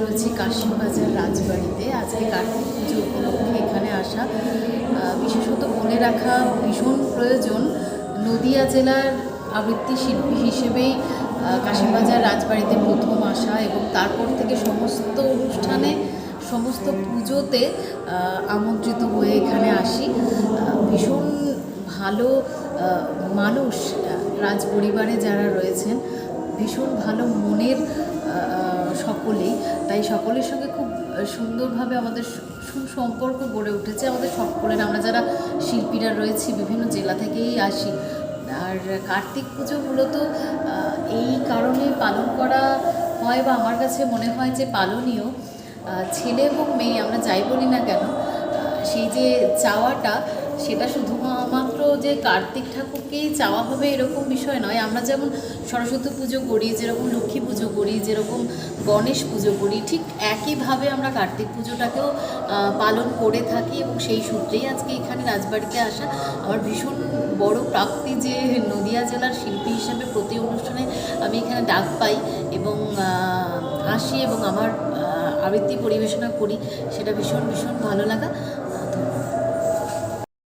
রয়েছি কাশিমবাজার রাজবাড়িতে। আজকে কার্তিক পুজো উপলক্ষে এখানে আসা বিশেষত মনে রাখা ভীষণ প্রয়োজন। নদিয়া জেলার আবৃত্তি শিল্পী হিসেবেই কাশিমবাজার রাজবাড়িতে প্রথম আসা এবং তারপর থেকে সমস্ত অনুষ্ঠানে, সমস্ত পুজোতে আমন্ত্রিত হয়ে এখানে আসি। ভীষণ ভালো মানুষ রাজ পরিবারে যারা রয়েছেন, ভীষণ ভালো মনের তাই সকলের সঙ্গে খুব সুন্দরভাবে আমাদের সুসম্পর্ক গড়ে উঠেছে আমাদের সকলের। আমরা যারা শিল্পীরা রয়েছি বিভিন্ন জেলা থেকেই আসি। আর কার্তিক পুজো মূলত এই কারণে পালন করা হয় বা আমার কাছে মনে হয় যে পালনীয় ছেলে এবং মেয়ে, আমরা যাই বলি না কেন সেই যে চাওয়াটা, সেটা শুধুমাত্র যে কার্তিক ঠাকুরকেই চাওয়া হবে এরকম বিষয় নয়। আমরা যেমন সরস্বতী পুজো করি, যেরকম লক্ষ্মী পুজো করি, যেরকম গণেশ পুজো করি, ঠিক একইভাবে আমরা কার্তিক পুজোটাকেও পালন করে থাকি এবং সেই সূত্রেই আজকে এখানে রাজবাড়িতে আসা। আমার ভীষণ বড় প্রাপ্তি যে নদিয়া জেলার শিল্পী হিসেবে প্রতি অনুষ্ঠানে আমি এখানে ডাক পাই এবং আসি এবং আমার আবৃত্তি পরিবেশনা করি। সেটা ভীষণ ভীষণ ভালো লাগা।